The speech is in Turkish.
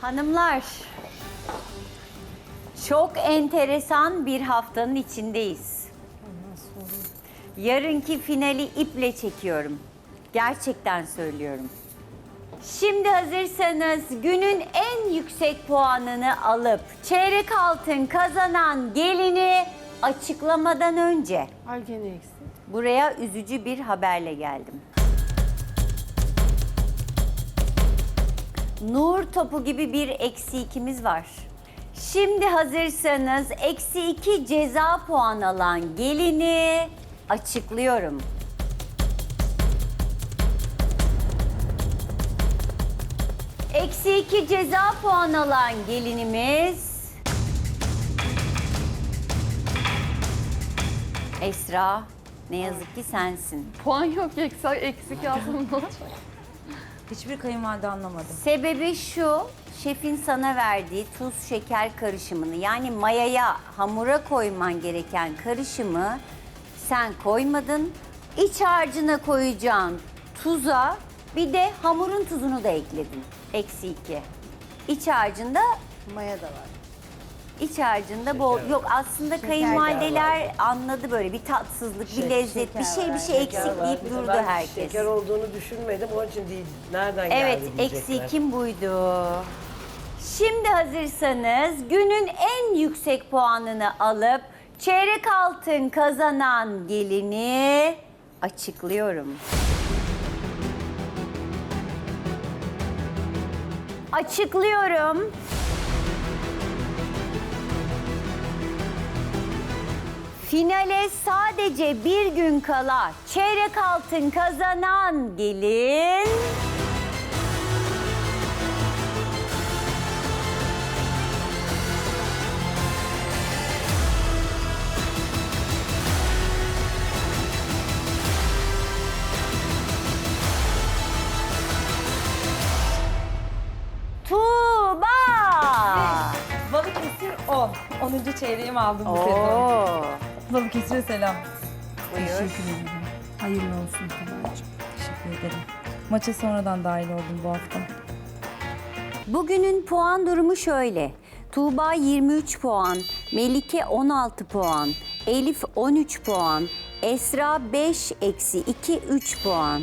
Hanımlar, çok enteresan bir haftanın içindeyiz. Yarınki finali iple çekiyorum. Gerçekten söylüyorum. Şimdi hazırsanız günün en yüksek puanını alıp çeyrek altın kazanan gelini açıklamadan önce Ay gene eksik. buraya üzücü bir haberle geldim. Nur topu gibi bir eksi ikimiz var. Şimdi hazırsanız eksi iki ceza puan alan gelini açıklıyorum. Eksi iki ceza puan alan gelinimiz... Esra, ne yazık ki sensin. Puan yok eksik, eksik yazdım? Hiçbir kayınvalide anlamadı. Sebebi şu, şefin sana verdiği tuz şeker karışımını yani mayaya, hamura koyman gereken karışımı sen koymadın. İç harcına koyacağın tuza bir de hamurun tuzunu da ekledin. Eksi iki. İç harcında Maya da var. İç harcında bol yok aslında kayınvalideler anladı böyle bir tatsızlık, bir lezzet, bir şey bir şey eksik var. deyip durdu ben herkes. Şeker olduğunu düşünmedim onun için değil. Nereden Evet, geldi eksi diyecekler. kim buydu? Şimdi hazırsanız günün en yüksek puanını alıp çeyrek altın kazanan gelini açıklıyorum. Açıklıyorum. Finale sadece bir gün kala çeyrek altın kazanan gelin... Tuğba! Balıkesir 10. 10. çeyreğimi aldım bu sezon. Oo. Balıkesir'e selam. Buyur. Teşekkür ederim. Hayırlı olsun Tuğba'cığım. Teşekkür ederim. Maça sonradan dahil oldum bu hafta. Bugünün puan durumu şöyle. Tuğba 23 puan, Melike 16 puan, Elif 13 puan, Esra 5 eksi 2 3 puan.